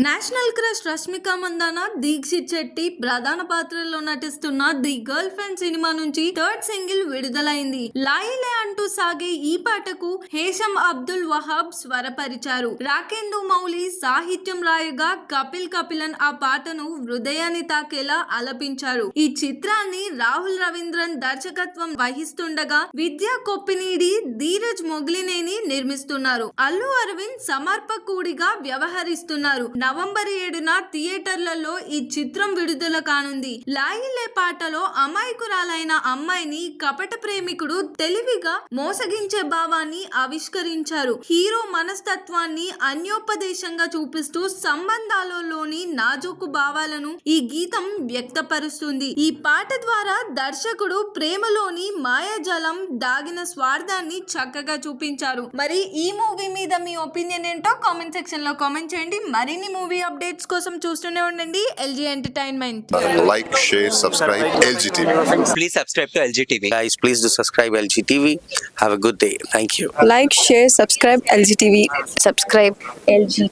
National crush Rashmika Mandanna Dixit Shetty ప్రధాన పాత్రలో నటిస్తున్న ది గర్ల్ ఫ్రెండ్ సినిమా నుంచి థర్డ్ సింగిల్ విడుదలైంది. లాయిలే అంటూ సాగే ఈ పాటకు హేషం అబ్దుల్ వహాబ్ స్వరపరిచారు. రాకేందు మౌలి సాహిత్యం రాయగా కపిల్ కపిలన్ ఆ పాటను హృదయాన్ని తాకేలా ఆలపించారు. ఈ చిత్రాన్ని రాహుల్ రవీంద్రన్ దర్శకత్వం వహిస్తుండగా విద్యా కొప్పినీడి ధీరజ్ మొగ్లినేని నిర్మిస్తున్నారు. అల్లు అరవింద్ సమర్పకుడిగా వ్యవహరిస్తున్నారు. నవంబర్ ఏడున థియేటర్లలో ఈ చిత్రం విడుదల కానుంది. లాయిలే పాటలో అమాయకురాలైన అమ్మాయిని కపట ప్రేమికుడు తెలివిగా మోసగించే భావాన్ని ఆవిష్కరించారు. హీరో మనస్తత్వాన్ని అన్యోపదేశంగా చూపిస్తూ సంబంధాలలో నాజూకు భావాలను ఈ గీతం వ్యక్తపరుస్తుంది. ఈ పాట ద్వారా దర్శకుడు ప్రేమలోని మాయాజలం దాగిన స్వార్థాన్ని చక్కగా చూపించారు. మరి ఈ మూవీ మీద మీ ఒపీనియన్ ఏంటో కామెంట్ సెక్షన్లో కామెంట్ చేయండి. మరిన్ని మూవీ అప్డేట్స్ కోసం చూస్తూనే ఉండండి. LG entertainment. Like share subscribe LG TV. Please subscribe to LG TV. Guys please subscribe LG TV. Good day thank you like share subscribe LG subscribe LG